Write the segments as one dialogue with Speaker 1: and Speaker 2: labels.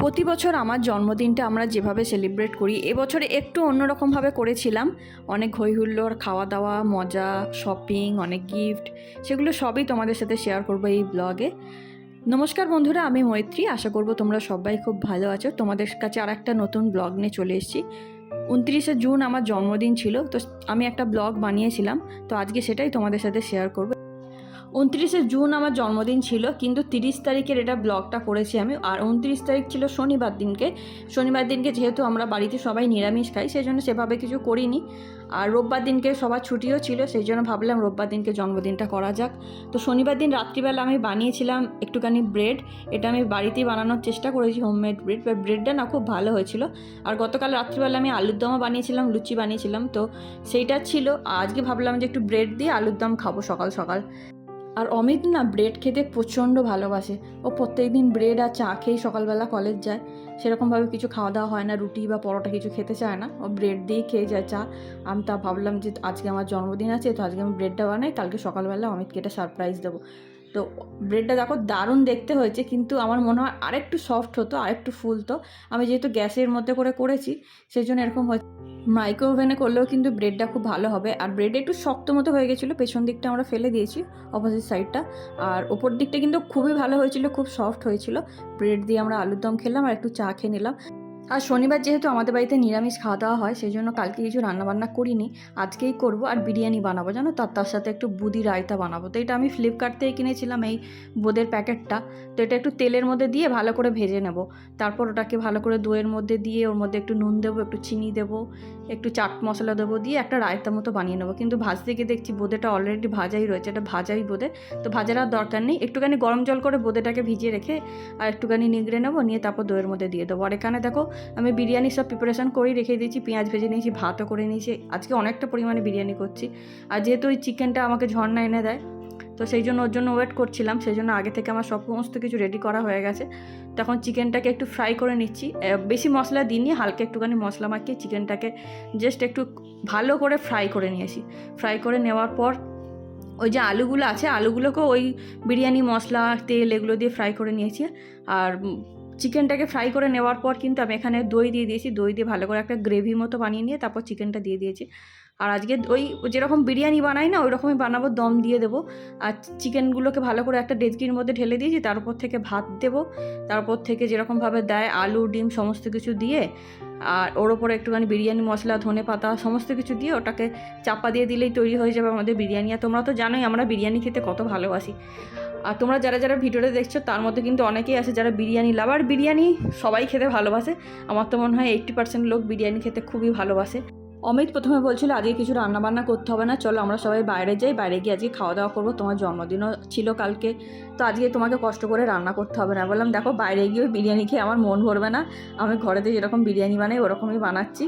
Speaker 1: প্রতি বছর আমার জন্মদিনটা আমরা যেভাবে সেলিব্রেট করি, এবছরে একটু অন্যরকমভাবে করেছিলাম। অনেক হইহুল্লোড় খাওয়া দাওয়া মজা শপিং অনেক গিফট সেগুলো সবই তোমাদের সাথে শেয়ার করব এই ব্লগে নমস্কার বন্ধুরা, আমি মৈত্রী। আশা করব তোমরা সবাই খুব ভালো আছো। তোমাদের কাছে আর একটা নতুন ব্লগ নিয়ে চলে এসেছি। উনত্রিশে জুন আমার জন্মদিন ছিল, তো আমি একটা ব্লগ বানিয়েছিলাম, তো আজকে সেটাই তোমাদের সাথে শেয়ার করব। উনত্রিশে জুন আমার জন্মদিন ছিল, কিন্তু তিরিশ তারিখের এটা ব্লগটা করেছি আমি। আর উনত্রিশ তারিখ ছিল শনিবার দিনকে। শনিবার দিনকে যেহেতু আমরা বাড়িতে সবাই নিরামিষ খাই সেই জন্য সেভাবে কিছু করিনি। আর রোববার দিনকে সবার ছুটিও ছিল সেই জন্য ভাবলাম রোববার দিনকে জন্মদিনটা করা যাক। তো শনিবার দিন রাত্রিবেলা আমি বানিয়েছিলাম একটুখানি ব্রেড। এটা আমি বাড়িতেই বানানোর চেষ্টা করেছি, হোমমেড ব্রেড বা ব্রেডটা না খুব ভালো হয়েছিল। আর গতকাল রাত্রিবেলা আমি আলুর দমও বানিয়েছিলাম, লুচি বানিয়েছিলাম, তো সেইটা ছিল। আজকে ভাবলাম যে একটু ব্রেড দিয়ে আলুর দম খাব সকাল সকাল। আর অমিত না ব্রেড খেতে প্রচণ্ড ভালোবাসে। ও প্রত্যেক দিন ব্রেড আর চা খেয়েই সকালবেলা কলেজ যায়। সেরকমভাবে কিছু খাওয়া দাওয়া হয় না, রুটি বা পরোটা কিছু খেতে চায় না। ও ব্রেড দিয়েই খেয়ে যায় চা। আমি তা ভাবলাম যে আজকে আমার জন্মদিন আছে, তো আজকে আমি ব্রেডটা বানাই, কালকে সকালবেলা অমিতকে এটা সারপ্রাইজ দেবো। তো ব্রেডটা দেখো দারুণ দেখতে হয়েছে, কিন্তু আমার মনে হয় আরেকটু সফট হতো, আরেকটু ফুলতো। আমি যেহেতু গ্যাসের মধ্যে করে করেছি সেই জন্য এরকম হয়েছে মাইক্রো ওভেনে করলেও কিন্তু ব্রেডটা খুব ভালো হবে। আর ব্রেড একটু শক্ত মতো হয়ে গেছিল, পেছন দিকটা আমরা ফেলে দিয়েছি অপোজিট সাইডটা আর ওপর দিকটা কিন্তু খুবই ভালো হয়েছিল, খুব সফট হয়েছিল। ব্রেড দিয়ে আমরা আলুর দম খেলাম আর একটু চা খেয়ে নিলাম। আর শনিবার যেহেতু আমাদের বাড়িতে নিরামিষ খাওয়া দাওয়া হয়, সেই জন্য কালকে কিছু রান্নাবান্না করিনি। আজকেই করব আর বিরিয়ানি বানাবো, জানো তার তার সাথে একটু বুদি রায়তা বানাবো। তো এটা আমি ফ্লিপকার্ট থেকে কিনেছিলাম এই বোদের প্যাকেটটা। তো এটা একটু তেলের মধ্যে দিয়ে ভালো করে ভেজে নেব। তারপর ওটাকে ভালো করে দইয়ের মধ্যে দিয়ে, ওর মধ্যে একটু নুন দেবো, একটু চিনি দেবো, একটু চাট মশলা দেবো দিয়ে একটা রায়তা মতো বানিয়ে নেব। কিন্তু ভাজতে গিয়ে দেখছি বোদেটা অলরেডি ভাজাই রয়েছে, এটা ভাজাই বোদে। তো ভাজার আর দরকার নেই। একটুখানি গরম জল করে বোদেটাকে ভিজিয়ে রেখে আর একটুখানি নিগড়ে নেব, নিয়ে তারপর দইয়ের মধ্যে দিয়ে দেবো। আর এখানে দেখো আমি বিরিয়ানি সব প্রিপারেশন করেই রেখে দিয়েছি, পেঁয়াজ ভেজে নিয়েছি, ভাতও করে নিয়েছি। আজকে অনেকটা পরিমাণে বিরিয়ানি করছি। আর যেহেতু ওই চিকেনটা আমাকে ঝর্ণা এনে দেয়, তো সেই জন্য ওর জন্য ওয়েট করছিলাম, সেই জন্য আগে থেকে আমার সমস্ত কিছু রেডি করা হয়ে গেছে। তখন চিকেনটাকে একটু ফ্রাই করে নিচ্ছি। বেশি মশলা দিইনি, হালকা একটুখানি মশলা মাখিয়ে চিকেনটাকে জাস্ট একটু ভালো করে ফ্রাই করে নিয়েছি। ফ্রাই করে নেওয়ার পর ওই যে আলুগুলো আছে, আলুগুলোকেও ওই বিরিয়ানি মশলা, তেল এগুলো দিয়ে ফ্রাই করে নিয়েছি। আর চিকেনটাকে ফ্রাই করে নেওয়ার পর কিন্তু আমি এখানে দই দিয়ে দিয়েছি। দই দিয়ে ভালো করে একটা গ্রেভি মতো বানিয়ে নিয়ে তারপর চিকেনটা দিয়ে দিয়েছি। আর আজকে ওই যেরকম বিরিয়ানি বানাই না ওই রকমই বানাবো, দম দিয়ে দেবো। আর চিকেনগুলোকে ভালো করে একটা ডেজকির মধ্যে ঢেলে দিয়েছি, তার উপর থেকে ভাত দেবো। তারপর থেকে যেরকমভাবে দেয় আলু, ডিম, সমস্ত কিছু দিয়ে, আর ওর ওপরে একটুখানি বিরিয়ানি মশলা, ধনে পাতা, সমস্ত কিছু দিয়ে ওটাকে চাপা দিয়ে দিলেই তৈরি হয়ে যাবে আমাদের বিরিয়ানি। আর তোমরা তো জানোই, আমরা বিরিয়ানি খেতে কত ভালোবাসি। আর তোমরা যারা যারা ভিডিওটা দেখছ, তার মধ্যে কিন্তু অনেকেই আছে যারা বিরিয়ানি লাভার। বিরিয়ানি সবাই খেতে ভালোবাসে। আমার তো মনে হয় এইট্টি পার্সেন্ট লোক বিরিয়ানি খেতে খুবই ভালোবাসে। অমিত প্রথমে বলছিল, আজকে কিছু রান্নাবান্না করতে হবে না, চলো আমরা সবাই বাইরে যাই, বাইরে গিয়ে আজকে খাওয়া দাওয়া করব, তোমার জন্মদিনও ছিল কালকে, তো আজকে তোমাকে কষ্ট করে রান্না করতে হবে না। বললাম, দেখো, বাইরে গিয়ে বিরিয়ানি খেয়ে আমার মন ভরবে না, আমি ঘরেতে যেরকম বিরিয়ানি বানাই, ওরকমই বানাচ্ছি।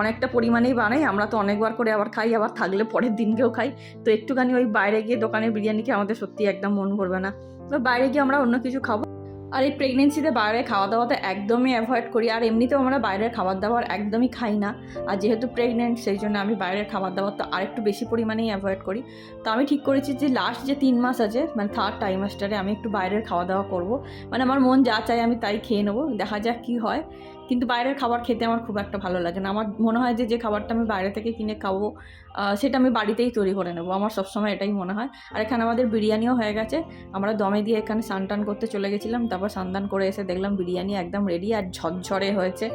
Speaker 1: অনেকটা পরিমাণেই বানাই, আমরা তো অনেকবার করে আবার খাই, আবার থাকলে পরের দিনকেও খাই, তো একটুখানি ওই বাইরে গিয়ে দোকানে বিরিয়ানি খেয়ে আমাদের সত্যি একদম মন ভরবে না। তো বাইরে গিয়ে আমরা অন্য কিছু খাব। আর এই প্রেগনেন্সিতে বাইরে খাওয়া দাওয়াতে একদমই অ্যাভয়েড করি। আর এমনিতেও আমরা বাইরের খাবার দাবার একদমই খাই না। আর যেহেতু প্রেগনেন্ট সেই জন্য আমি বাইরের খাবার দাবার তো আরেকটু বেশি পরিমাণেই অ্যাভয়েড করি। তো আমি ঠিক করেছি যে লাস্ট যে তিন মাস আছে মানে থার্ড টাইমাস্টারে আমি একটু বাইরের খাওয়া দাওয়া করব। মানে আমার মন যা চাই আমি তাই খেয়ে নেব। দেখা যাক কী হয়। কিন্তু বাইরের খাবার খেতে আমার খুব একটা ভালো লাগে না। আমার মনে হয় যে যে খাবারটা আমি বাইরে থেকে কিনে খাব সেটা আমি বাড়িতেই তৈরি করে নেব। আমার সবসময় এটাই মনে হয়। আর এখানে আমাদের বিরিয়ানিও হয়ে গেছে। আমরা দমে দিয়ে এখানে স্নান করতে চলে গেছিলাম, তারপর স্নান করে এসে দেখলাম বিরিয়ানি একদম রেডি আর ঝরঝরে হয়েছে।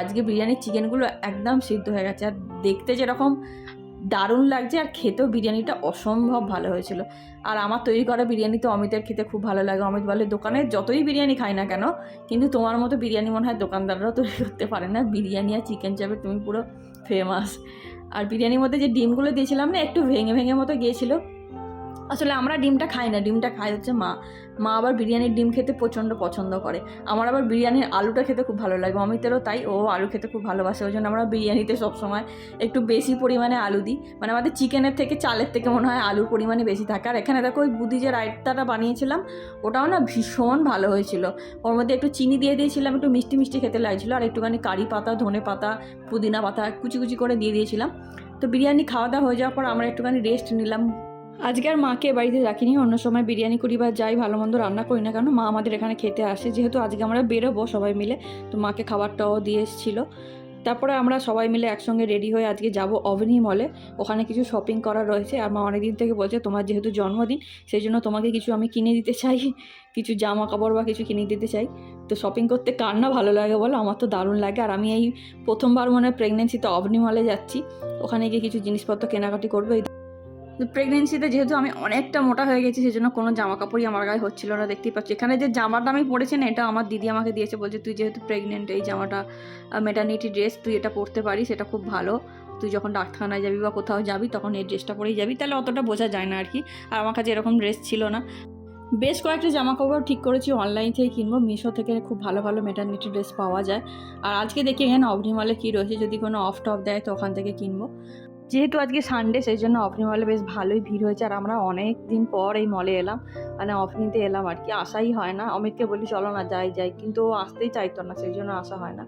Speaker 1: আজকে বিরিয়ানির চিকেনগুলো একদম সিদ্ধ হয়ে গেছে। আর দেখতে যেরকম দারুণ লাগছে আর খেতেও বিরিয়ানিটা অসম্ভব ভালো হয়েছিল। আর আমার তৈরি করা বিরিয়ানি তো অমিতের খেতে খুব ভালো লাগে। অমিত বলে, দোকানে যতই বিরিয়ানি খাই না কেন, কিন্তু তোমার মতো বিরিয়ানি মনে হয় দোকানদাররাও তৈরি করতে পারে না। বিরিয়ানি আর চিকেন চাপে তুমি পুরো ফেমাস আর বিরিয়ানির মধ্যে যে ডিমগুলো দিয়েছিলাম না, একটু ভেঙে ভেঙে মতো গিয়েছিল আসলে আমরা ডিমটা খাই না, ডিমটা খাই হচ্ছে মা। মা আবার বিরিয়ানির ডিম খেতে প্রচণ্ড পছন্দ করে। আমার আবার বিরিয়ানির আলুটা খেতে খুব ভালো লাগে, অমিতেরও তাই, ও আলু খেতে খুব ভালোবাসে, ওই জন্য আমরা বিরিয়ানিতে সবসময় একটু বেশি পরিমাণে আলু দিই। মানে আমাদের চিকেনের থেকে চালের থেকে মনে হয় আলুর পরিমাণে বেশি থাকে। আর এখানে দেখো ওই বুদি যে রায়তাটা বানিয়েছিলাম, ওটাও না ভীষণ ভালো হয়েছিল। ওর মধ্যে একটু চিনি দিয়ে দিয়েছিলাম, একটু মিষ্টি মিষ্টি খেতে লাগছিল, আর একটুখানি কারি পাতা, ধনে পাতা, পুদিনা পাতা, কুচি কুচি করে দিয়ে দিয়েছিলাম। তো বিরিয়ানি খাওয়া দাওয়া হয়ে যাওয়ার পর আমরা একটুখানি রেস্ট নিলাম। আজকে আর মাকে বাড়িতে রাখিনি, অন্য সময় বিরিয়ানি করি বা যাই ভালো মন্দ রান্না করি না কেন, মা আমাদের এখানে খেতে আসে। যেহেতু আজকে আমরা বেরোবো সবাই মিলে, তো মাকে খাবারটাও দিয়ে এসেছিল। তারপরে আমরা সবাই মিলে একসঙ্গে রেডি হয়ে আজকে যাব অভনি মলে ওখানে কিছু শপিং করার রয়েছে। আর মা অনেকদিন থেকে বলছে, তোমার যেহেতু জন্মদিন, সেই জন্য তোমাকে কিছু আমি কিনে দিতে চাই। কিছু জামা কাপড় বা কিছু কিনে দিতে চাই। তো শপিং করতে কার না ভালো লাগে বলো? আমার তো দারুণ লাগে। আর আমি এই প্রথমবার মনে হয় প্রেগনেন্সিতে অভনি মলে যাচ্ছি। ওখানে গিয়ে কিছু জিনিসপত্র কেনাকাটি করব। প্রেগনেন্সিতে যেহেতু আমি অনেকটা মোটা হয়ে গেছি সেই জন্য কোনো জামা কাপড়ই আমার গায়ে হচ্ছিল না, দেখতেই পাচ্ছি। এখানে যে জামাটা আমি পরেছি না, এটা আমার দিদি আমাকে দিয়েছে, বলছে তুই যেহেতু প্রেগনেন্ট এই জামাটা মেটার্নিটি ড্রেস তুই এটা পরতে পারিস, এটা খুব ভালো। তুই যখন ডাক্তারখানায় যাবি বা কোথাও যাবি, তখন এই ড্রেসটা পরেই যাবি। তাহলে অতটা বোঝা যায় না আর কি আর আমার কাছে এরকম ড্রেস ছিল না। বেশ কয়েকটা জামা কাপড় ঠিক করেছি অনলাইন থেকে কিনবো। মিশো থেকে খুব ভালো ভালো মেটার্নিটি ড্রেস পাওয়া যায়। আর আজকে দেখি এখানে অবনিমালে কী রয়েছে, যদি কোনো অফ টপ দেয় তো ওখান থেকে কিনবো। যেহেতু আজকে সানডে সেই জন্য অফনি মলে বেশ ভালোই ভিড় হয়েছে। আর আমরা অনেক দিন পর এই মলে এলাম। মানে অফনিতে এলাম আর কি। আসাই হয় না। অমিতকে বলি, চলো না, যাই যাই। কিন্তু ও আসতেই চাইতো না, সেই জন্য আসা হয় না।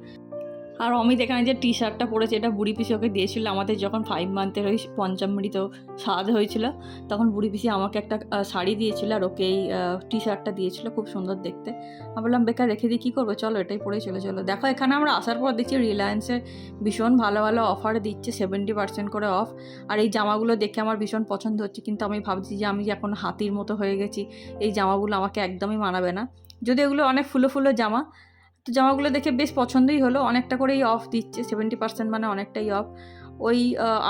Speaker 1: আর অমিত এখানে যে টি শার্টটা পরেছে, এটা বুড়ি পিসি ওকে দিয়েছিল। আমাদের যখন ফাইভ মান্থের ওই পঞ্চমৃত স্বাদ হয়েছিল, তখন বুড়ি পিসি আমাকে একটা শাড়ি দিয়েছিল আর ওকে এই টি শার্টটা দিয়েছিল, খুব সুন্দর দেখতে। আমি বললাম, বেকার, রেখে দিই, কী করব? চলো, এটাই পরে চলে চলো। দেখো, এখানে আমরা আসার পর দেখছি রিলায়েন্সে ভীষণ ভালো ভালো অফার দিচ্ছে সেভেন্টি পার্সেন্ট করে অফ আর এই জামাগুলো দেখে আমার ভীষণ পছন্দ হচ্ছে, কিন্তু আমি ভাবছি যে আমি এখন হাতির মতো হয়ে গেছি। এই জামাগুলো আমাকে একদমই মানাবে না। যদি এগুলো অনেক ফুলো ফুলো জামা জামাগুলো দেখে বেশ পছন্দই হলো। অনেকটা করেই অফ দিচ্ছে সেভেন্টি পার্সেন্ট মানে অনেকটাই অফ ওই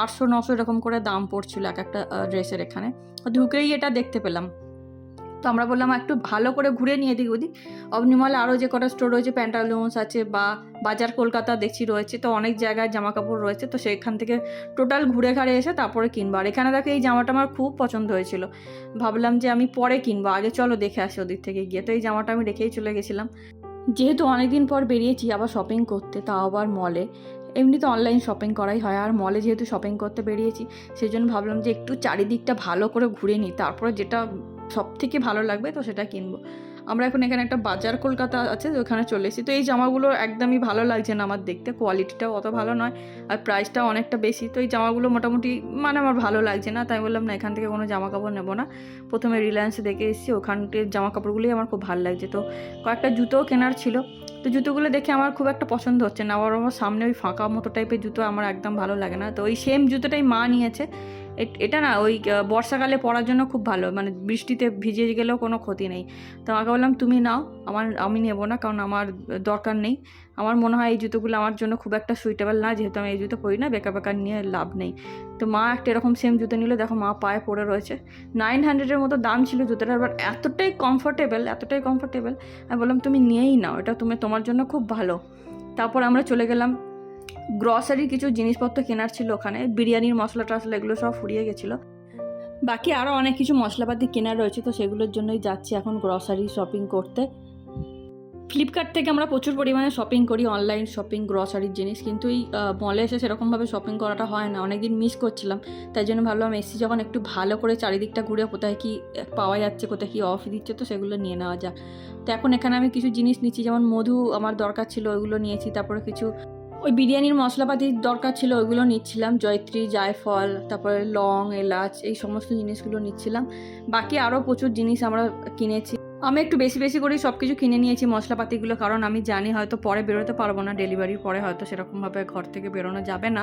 Speaker 1: আটশো নশো এরকম করে দাম পড়ছিল এক একটা ড্রেসের এখানে। ঢুকেই এটা দেখতে পেলাম। তো আমরা বললাম একটু ভালো করে ঘুরে নিয়ে দিক ওদিক। অবনিমলে আরও যে কটা স্টোর রয়েছে প্যান্টালুন্স আছে বা বাজার কলকাতা দেখছি রয়েছে, তো অনেক জায়গায় জামা কাপড় রয়েছে, তো সেখান থেকে টোটাল ঘুরে ঘাড়ে এসে তারপরে কিনবো। আর এখানে দেখো, এই জামাটা আমার খুব পছন্দ হয়েছিল। ভাবলাম যে আমি পরে কিনবো। আগে চলো দেখে আসি ওদিক থেকে গিয়ে। তো এই জামাটা আমি রেখেই চলে গেছিলাম। যেহেতু অনেকদিন পর বেরিয়েছি আবার শপিং করতে, তাও আবার মলে এমনিতে অনলাইন শপিং করাই হয়, আর মলে যেহেতু শপিং করতে বেরিয়েছি সেই জন্য ভাবলাম যে একটু চারিদিকটা ভালো করে ঘুরে নিই। তারপরে যেটা সব থেকে ভালো লাগবে তো সেটা কিনবো। আমরা এখন এখানে একটা বাজার কলকাতা আছে ওখানে চলে এসেছি। তো এই জামাগুলো একদমই ভালো লাগছে না আমার দেখতে কোয়ালিটিটাও অত ভালো নয়, আর প্রাইসটাও অনেকটা বেশি। তো এই জামাগুলো মোটামুটি মানে আমার ভালো লাগছে না, তাই বললাম না, এখান থেকে কোনো জামা কাপড় নেব না। প্রথমে রিলায়েন্সে দেখে এসেছি ওখানটির জামা কাপড়গুলোই আমার খুব ভালো লাগছে। তো কয়েকটা জুতোও কেনার ছিল, তো জুতোগুলো দেখে আমার খুব একটা পছন্দ হচ্ছে না, আবার আমার সামনে ওই ফাঁকা মতো টাইপের জুতো আমার একদম ভালো লাগে না। তো ওই সেম জুতোটাই মা নিয়েছে এট- না ওই বর্ষাকালে পরার জন্য খুব ভালো। মানে বৃষ্টিতে ভিজে গেলেও কোনো ক্ষতি নেই। তো আমাকে বললাম, তুমি নাও, আমার, আমি নেব না, কারণ আমার দরকার নেই। আমার মনে হয় এই জুতোগুলো আমার জন্য খুব একটা সুইটেবল না। যেহেতু আমি এই জুতো পরি না, বেকার বেকার নিয়ে লাভ নেই। তো মা একটা এরকম সেম জুতো নিল। দেখো মা পায়ে পড়ে রয়েছে। নাইন হান্ড্রেডের মতো দাম ছিল জুতোটার বাট এতটাই কমফোর্টেবল এতটাই কমফোর্টেবল আমি বললাম, তুমি নিয়েই নাও, এটা তুমি, তোমার জন্য খুব ভালো। তারপর আমরা চলে গেলাম গ্রসারির কিছু জিনিসপত্র কেনার ছিল ওখানে, বিরিয়ানির মশলা টশলা এগুলো সব ফুরিয়ে গেছিল। বাকি আরও অনেক কিছু মশলাপাতি কেনার রয়েছে, তো সেগুলোর জন্যই যাচ্ছি এখন গ্রসারি শপিং করতে। ফ্লিপকার্ট থেকে আমরা প্রচুর পরিমাণে শপিং করি অনলাইন শপিং গ্রসারির জিনিস, কিন্তু এই মলে এসে সেরকমভাবে শপিং করাটা হয় না। অনেকদিন মিস করছিলাম, তাই জন্য ভাবলাম এসছি যখন একটু ভালো করে চারিদিকটা ঘুরে কোথায় কি পাওয়া যাচ্ছে, কোথায় কি অফ দিচ্ছে, তো সেগুলো নিয়ে নেওয়া যাক। তো এখন এখানে আমি কিছু জিনিস নিচ্ছি, যেমন মধু আমার দরকার ছিল, ওইগুলো নিয়েছি, তারপরে কিছু ওই বিরিয়ানির মশলাপাতির দরকার ছিল, ওইগুলো নিচ্ছিলাম। জয়ত্রী, জায়ফল, তারপরে লং, এলাচ, এই সমস্ত জিনিসগুলো নিচ্ছিলাম। বাকি আরও প্রচুর জিনিস আমরা কিনেছি। আমি একটু বেশি বেশি করেই সব কিছু কিনে নিয়েছি মশলাপাতিগুলো, কারণ আমি জানি হয়তো পরে বেরোতে পারব না ডেলিভারির পরে হয়তো সেরকমভাবে ঘর থেকে বেরোনো যাবে না।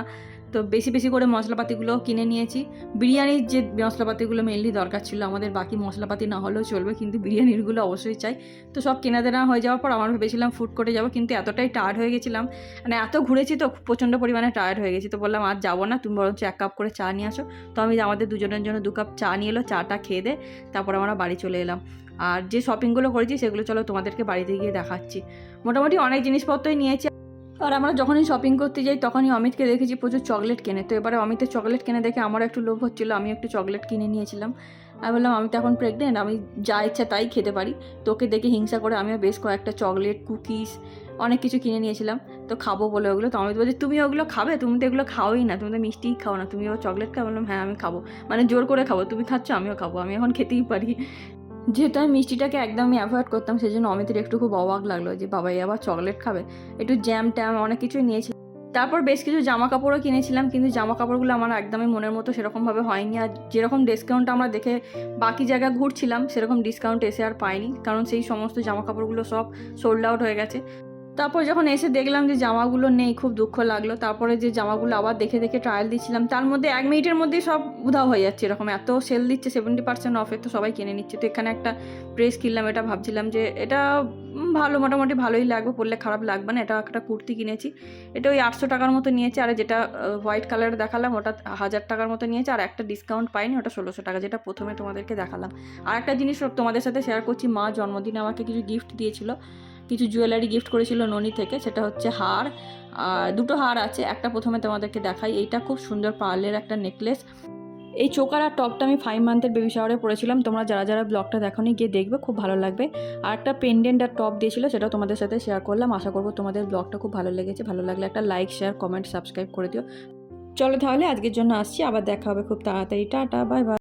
Speaker 1: তো বেশি বেশি করে মশলাপাতিগুলো কিনে নিয়েছি। বিরিয়ানির যে মশলাপাতিগুলো মেনলি দরকার ছিল, আমাদের বাকি মশলাপাতি না হলেও চলবে, কিন্তু বিরিয়ানিরগুলো অবশ্যই চাই। তো সব কেনা দেনা হয়ে যাওয়ার পর আমার ভেবেছিলাম ফুড কোর্টে যাব, কিন্তু এতটাই টায়ার্ড হয়ে গেছিলাম। মানে এত ঘুরেছি তো প্রচণ্ড পরিমাণে টায়ার্ড হয়ে গেছি, তো বললাম আর যাব না, তুমি বরঞ্চ এক কাপ করে চা নিয়ে আসো। তো আমি আমাদের দুজনের জন্য দু কাপ চা নিয়ে এলো, চাটা খেয়ে দে, তারপর আমরা বাড়ি চলে এলাম। আর যে শপিংগুলো করেছি, সেগুলো চলো তোমাদেরকে বাড়িতে গিয়ে দেখাচ্ছি। মোটামুটি অনেক জিনিসপত্রই নিয়েছি। আর আমরা যখনই শপিং করতে যাই, তখনই অমিতকে দেখেছি প্রচুর চকলেট কেনে। তো এবারে অমিতের চকলেট কিনে দেখে আমার একটু লোভ হচ্ছিল আমি একটু চকলেট কিনে নিয়েছিলাম। আমি বললাম, আমি তো এখন প্রেগনেন্ট আমি যা ইচ্ছা তাই খেতে পারি। তোকে দেখে হিংসা করে আমিও বেশ কয়েকটা চকলেট কুকিজ অনেক কিছু কিনে নিয়েছিলাম। তো খাব বলে ওগুলো। তো অমিত বলছে, তুমি ওগুলো খাবে? তুমি তো এগুলো খাওই না, তুমি তো মিষ্টিই খাও না। তুমি ও চকলেট খাও বললাম হ্যাঁ আমি খাব। মানে জোর করে খাব। তুমি খাচ্ছ, আমিও খাব। আমি এখন খেতেই পারি। যেহেতু আমি মিষ্টিটাকে একদমই অ্যাভয়েড করতাম সেই জন্য অমিতের একটু খুব অবাক লাগল যে, বাবাই আবার চকলেট খাবে? একটু জ্যাম ট্যাম অনেক কিছুই নিয়েছি। তারপর বেশ কিছু জামা কাপড়ও কিনেছিলাম, কিন্তু জামা কাপড়গুলো আমার একদমই মনের মতো সেরকমভাবে হয়নি। আর যেরকম ডিসকাউন্ট আমরা দেখে বাকি জায়গা ঘুরছিলাম, সেরকম ডিসকাউন্ট এসে আর পাইনি, কারণ সেই সমস্ত জামা কাপড়গুলো সব সোল্ড আউট হয়ে গেছে। তারপর যখন এসে দেখলাম যে জামাগুলো নেই, খুব দুঃখ লাগল। তারপরে যে জামাগুলো আবার দেখে দেখে ট্রায়াল দিচ্ছিলাম, তার মধ্যে এক মিনিটের মধ্যেই সব উধাও হয়ে যাচ্ছে এরকম। এত সেল দিচ্ছে সেভেন্টি পার্সেন্ট অফে তো সবাই কিনে নিচ্ছে। তো এখানে একটা প্রেস কিনলাম, এটা ভাবছিলাম যে এটা ভালো, মোটামুটি ভালোই লাগবে, পরলে খারাপ লাগবে না। এটা একটা কুর্তি কিনেছি। এটা ওই আটশো টাকার মতো নিয়েছে, আর যেটা হোয়াইট কালার দেখালাম, ওটা হাজার টাকার মতো নিয়েছে, আর একটা ডিসকাউন্ট পাইনি, ওটা ষোলোশো টাকা, যেটা প্রথমে তোমাদেরকে দেখালাম। আর একটা জিনিস তোমাদের সাথে শেয়ার করছি, মা জন্মদিনে আমাকে কিছু গিফট দিয়েছিল। কিছু জুয়েলারি গিফট করেছিল ননি থেকে, সেটা হচ্ছে হার। আর দুটো হার আছে, একটা প্রথমে তোমাদেরকে দেখাই। এইটা খুব সুন্দর পার্লের একটা নেকলেস এই চোকার আর টপটা আমি ফাইভ মান্থের বেবি শাওয়ারে পরেছিলাম। তোমরা যারা যারা ব্লগটা দেখোনি, গিয়ে দেখবে, খুব ভালো লাগবে। আর একটা পেন্ডেন্ট আর টপ দিয়েছিল সেটা তোমাদের সাথে শেয়ার করলাম। আশা করব তোমাদের ব্লগটা খুব ভালো লেগেছে। ভালো লাগলে একটা লাইক শেয়ার কমেন্ট সাবস্ক্রাইব করে দিও। চলো তাহলে আজকের জন্য আসছি। আবার দেখা হবে খুব তাড়াতাড়ি। Tata bye bye